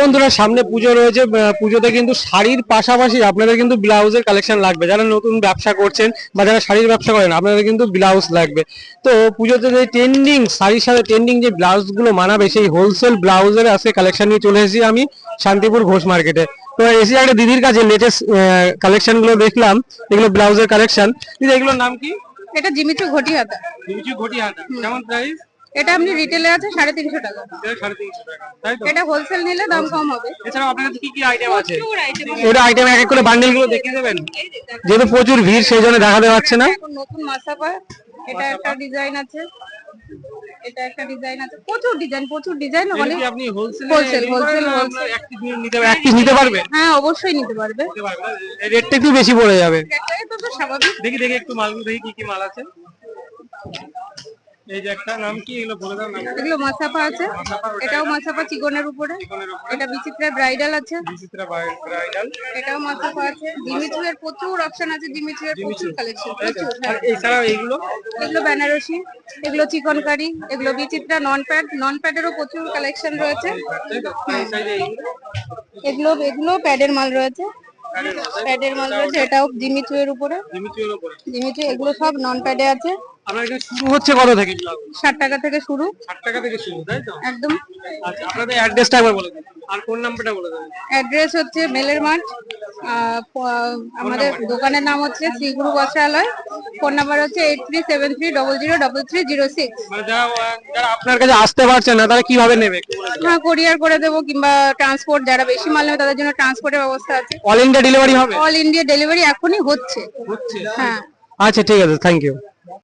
বন্ধুরা সামনে পুজো রয়েছে। পুজোতে কিন্তু শাড়ির পাশাপাশি আপনাদের কিন্তু ব্লাউজের কালেকশন লাগবে। যারা নতুন ব্যবসা করছেন বা যারা শাড়ির ব্যবসা করেন আপনাদের কিন্তু ব্লাউজ লাগবে। তো পুজোতে যে ট্রেন্ডিং শাড়ির সাথে ট্রেন্ডিং যে ব্লাউজগুলো মানাবে সেই হোলসেল ব্লাউজের আজকে কালেকশন নিয়ে চলে এসেছি আমি শান্তিপুর ঘোষ মার্কেটে তো এসে একটা দিদির কাছে লেটেস্ট কালেকশনগুলো দেখলাম। এগুলো ব্লাউজের কালেকশন দিদি এগুলোর নাম কি? এটা জিমিচু ঘটি হাতা দিদি ঘটি হাতা কেমন প্রাইস এটা আপনি রিটেলে আছে সাড়ে তিনশো টাকা। এটা হোলসেল নিলে দাম কম হবে। এছাড়াও আপনার কাছে কি কি আইটেম আছে। ওটা আইটেম এক এক করে বান্ডেলগুলো দেখিয়ে দেবেন। যেহেতু প্রচুর ভিড় সেই জন্য দেখাতে পারছে না। নতুন মাসাপা এটা একটা ডিজাইন আছে। এটা একটা ডিজাইন আছে। প্রচুর ডিজাইন প্রচুর ডিজাইন অনেক আপনি হোলসেল নিতে এক পিস নিতে পারবেন? হ্যাঁ অবশ্যই নিতে পারবে। রেটটা একটু বেশি পড়ে যাবে। দেখি দেখি একটু মালগুলো দেখি কি কি মাল আছে। এই যে একটা নাম কি? এগুলো বলে দাও নাম এগুলো মাসাপা আছে। এটাও মাসাপা চিকনের উপরে। এটা বিচিত্রা ব্রাইডাল আছে। বিচিত্রা ব্রাইডাল। এটাও মাসাপা আছে। জিমিচু এর প্রচুর অপশন আছে। জিমিচু এর প্রচুর কালেকশন আর এছাড়াও এইগুলো এগুলো বেনারসি এগুলো চিকনকারি এগুলো বিচিত্রা নন প্যাড নন প্যাডেরও প্রচুর কালেকশন রয়েছে এগুলো এগুলো প্যাডের মাল রয়েছে। প্যাডের মাল রয়েছে এটাও জিমিচু এর উপরে। জিমিচুয়ের উপরে। জিমিচু এগুলো সব নন প্যাডে আছে। আপনার এখানে শুরু হচ্ছে কত থেকে? ষাট টাকা থেকে শুরু। ষাট টাকা থেকে শুরু তাই তো? একদম। আচ্ছা আপনাদের অ্যাড্রেসটা একবার বলে দিন। আর কোন নাম্বারটা বলে দেবেন? অ্যাড্রেস হচ্ছে মেলের মাঠ আমাদের দোকানের নাম হচ্ছে শ্রীগুরু বস্ত্রালয়। ফোন নাম্বার হচ্ছে eight three seven three double zero double three zero six. মানে যারা আপনার কাছে আসতে পারছে না তারা কীভাবে নেবে? হ্যাঁ কোরিয়ার করে দেবো কিংবা ট্রান্সপোর্ট যারা বেশি মাল নেবে তাদের জন্য ট্রান্সপোর্টের ব্যবস্থা আছে। অল ইন্ডিয়া ডেলিভারি হবে? অল ইন্ডিয়া ডেলিভারি এখনই হচ্ছে। হচ্ছে। হ্যাঁ। আচ্ছা ঠিক আছে থ্যাংক ইউ